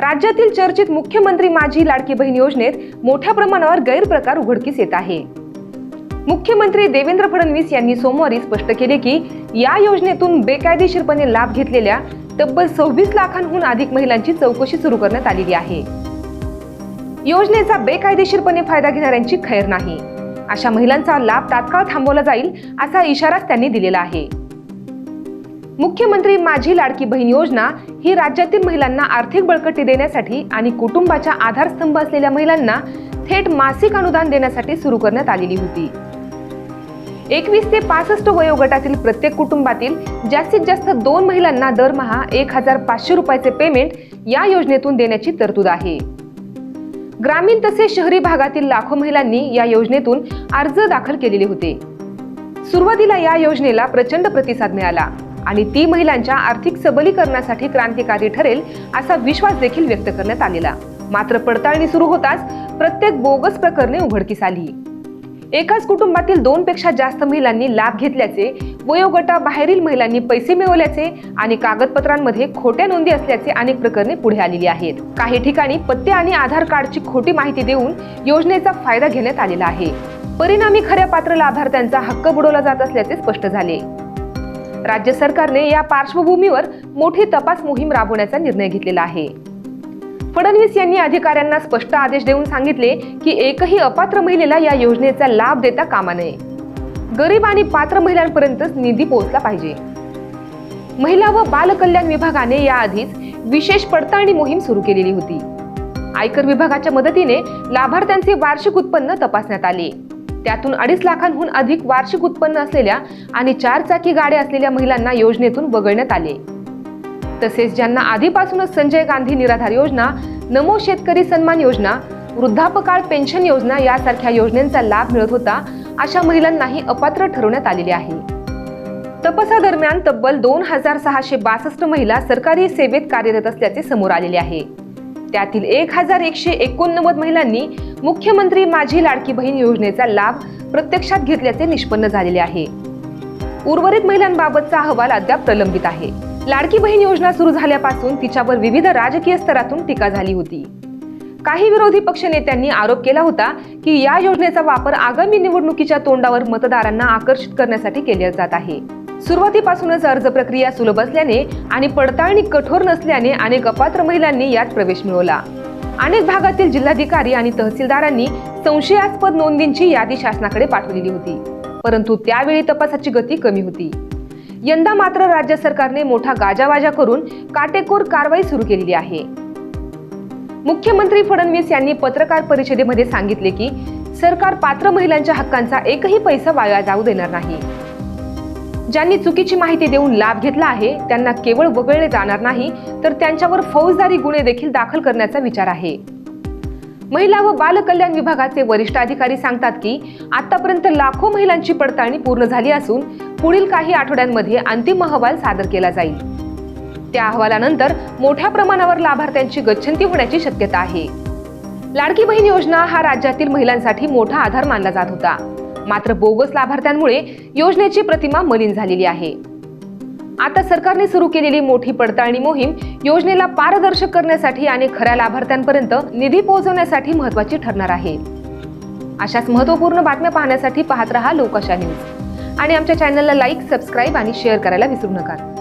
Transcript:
राज्यातील चर्चित मुख्यमंत्री माझी लाडकी बहीण योजनेत मोठ्या प्रमाणावर गैरप्रकार उघडकीस येत आहे. मुख्यमंत्री देवेंद्र फडणवीस यांनी सोमवारी स्पष्ट केले की या योजनेतून बेकायदेशीरपणे लाभ घेतलेल्या तब्बल सव्वीस लाखांहून अधिक महिलांची चौकशी सुरू करण्यात आलेली आहे. योजनेचा बेकायदेशीरपणे फायदा घेणाऱ्यांची खैर नाही. अशा महिलांचा लाभ तात्काळ थांबवला जाईल असा इशाराच त्यांनी दिलेला आहे. मुख्यमंत्री माझी लाडकी बहीण योजना ही राज्यातील महिलांना आर्थिक बळकटी देण्यासाठी आणि कुटुंबाच्या आधारस्तंभ असलेल्या महिलांना थेट मासिक अनुदान देण्यासाठी सुरू करण्यात आलेली होती. एकवीस ते पासष्ट वयोगटातील प्रत्येक कुटुंबातील जास्तीत जास्त दोन महिलांना दरमहा एक हजार पाचशे रुपयाचे पेमेंट या योजनेतून देण्याची तरतूद आहे. ग्रामीण तसेच शहरी भागातील लाखो महिलांनी या योजनेतून अर्ज दाखल केलेले होते. सुरुवातीला या योजनेला प्रचंड प्रतिसाद मिळाला. आणि ती महिलांच्या आर्थिक सबलीकरणासाठी क्रांतिकारी ठरेल असा विश्वास देखील व्यक्त करण्यात आलेला. मात्र पडताळणी सुरू होताच प्रत्येक बोगस प्रकरणे उघडकीस आली. एकाच कुटुंबातील दोन पेक्षा जास्त महिलांनी लाभ घेतल्याचे वयोगटाबाहेरील महिलांनी पैसे मिळवल्याचे आणि कागदपत्रांमध्ये खोट्या नोंदी असल्याचे अनेक प्रकरणे पुढे आलेली आहेत. काही ठिकाणी पत्ते आणि आधार कार्डची खोटी माहिती देऊन योजनेचा फायदा घेण्यात आलेला आहे. परिणामी खऱ्या पात्र लाभार्थ्यांचा हक्क बुडवला जात असल्याचे स्पष्ट झाले. राज्य सरकारने या पार्श्वभूमीवर मोठी तपास मोहीम राबवण्याचा निर्णय घेतलेला आहे. फडणवीस यांनी अधिकाऱ्यांना स्पष्ट आदेश देऊन सांगितले की एकही अपात्र महिलेला या योजनेचा लाभ देता कामा नये. गरीब आणि पात्र महिलांपर्यंतच निधी पोहोचला पाहिजे. महिला व बालकल्याण विभागाने विभागाने याआधीच विशेष पडताळणी मोहीम सुरू केलेली होती. आयकर विभागाच्या मदतीने लाभार्थ्यांचे वार्षिक उत्पन्न तपासण्यात आले. त्यातून अडीच लाखांहून अधिक वार्षिक उत्पन्न असलेल्या आणि चार चाकी गाड्या असलेल्या महिलांना योजनेतून वगळण्यात आले. तसेच ज्यांना आधीपासूनच संजय गांधी निराधार योजना नमो शेतकरी सन्मान योजना वृद्धापकाळ पेन्शन योजना यासारख्या योजनेचा लाभ मिळत होता अशा महिलांनाही अपात्र ठरवण्यात आलेले आहे. तपासादरम्यान तब्बल दोन हजार सहाशे बासष्ट महिला सरकारी सेवेत कार्यरत असल्याचे समोर आलेले आहे. त्यातील एक हजार एकशे एकोणनव्वद महिलांनी मुख्यमंत्री माझी लाडकी बहीण योजनेचा लाभ प्रत्यक्षात घेतल्याचे निष्पन्न झालेले आहे. उर्वरित महिलांबाबतचा अहवाल अद्याप प्रलंबित आहे. लाडकी बहीण योजना सुरू झाल्यापासून तिच्यावर विविध राजकीय स्तरातून टीका झाली होती. काही विरोधी पक्षनेत्यांनी आरोप केला होता की या योजनेचा वापर आगामी निवडणुकीच्या तोंडावर मतदारांना आकर्षित करण्यासाठी केला जात आहे. सुरुवातीपासूनच अर्ज प्रक्रिया सुलभ असल्याने आणि पडताळणी कठोर नसल्याने अनेक अपात्र महिलांनी यात प्रवेश मिळवला. अनेक भागातील जिल्हाधिकारी आणि तहसीलदारांनी संशयास्पद नोंदींची यादी शासनाकडे पाठवलेली होती. परंतु त्यावेळी तपासाची गती कमी होती. यंदा मात्र राज्य सरकारने मोठा गाजावाजा करून काटेकोर कारवाई सुरू केलेली आहे. मुख्यमंत्री फडणवीस यांनी पत्रकार परिषदेमध्ये सांगितले की सरकार पात्र महिलांच्या हक्कांचा एकही पैसा वाया जाऊ देणार नाही. ज्यांनी चुकीची माहिती देऊन लाभ घेतला आहे त्यांना केवळ वगळले जाणार नाही तर त्यांच्यावर फौजदारी गुन्हे देखील दाखल करण्याचा विचार आहे. महिला व बालकल्याण विभागाचे वरिष्ठ अधिकारी सांगतात की आतापर्यंत लाखो महिलांची पडताळणी पूर्ण झाली असून पुढील काही आठवड्यांमध्ये अंतिम अहवाल सादर केला जाईल. त्या अहवालानंतर मोठ्या प्रमाणावर लाभार्थ्यांची गच्छंती होण्याची शक्यता आहे. लाडकी बहीण योजना हा राज्यातील महिलांसाठी मोठा आधार मानला जात होता. मात्र बोगस लाभार्थ्यांमुळे योजनेची प्रतिमा मलिन झालेली आहे. आता सरकारने सुरू केलेली मोठी पडताळणी मोहीम योजनेला पारदर्शक करण्यासाठी आणि खऱ्या लाभार्थ्यांपर्यंत निधी पोहोचवण्यासाठी महत्वाची ठरणार आहे. अशाच महत्त्वपूर्ण बातम्या पाहण्यासाठी पाहत रहा लोकशा न्यूज. आणि आमच्या चॅनलला लाईक सबस्क्राईब आणि शेअर करायला विसरू नका.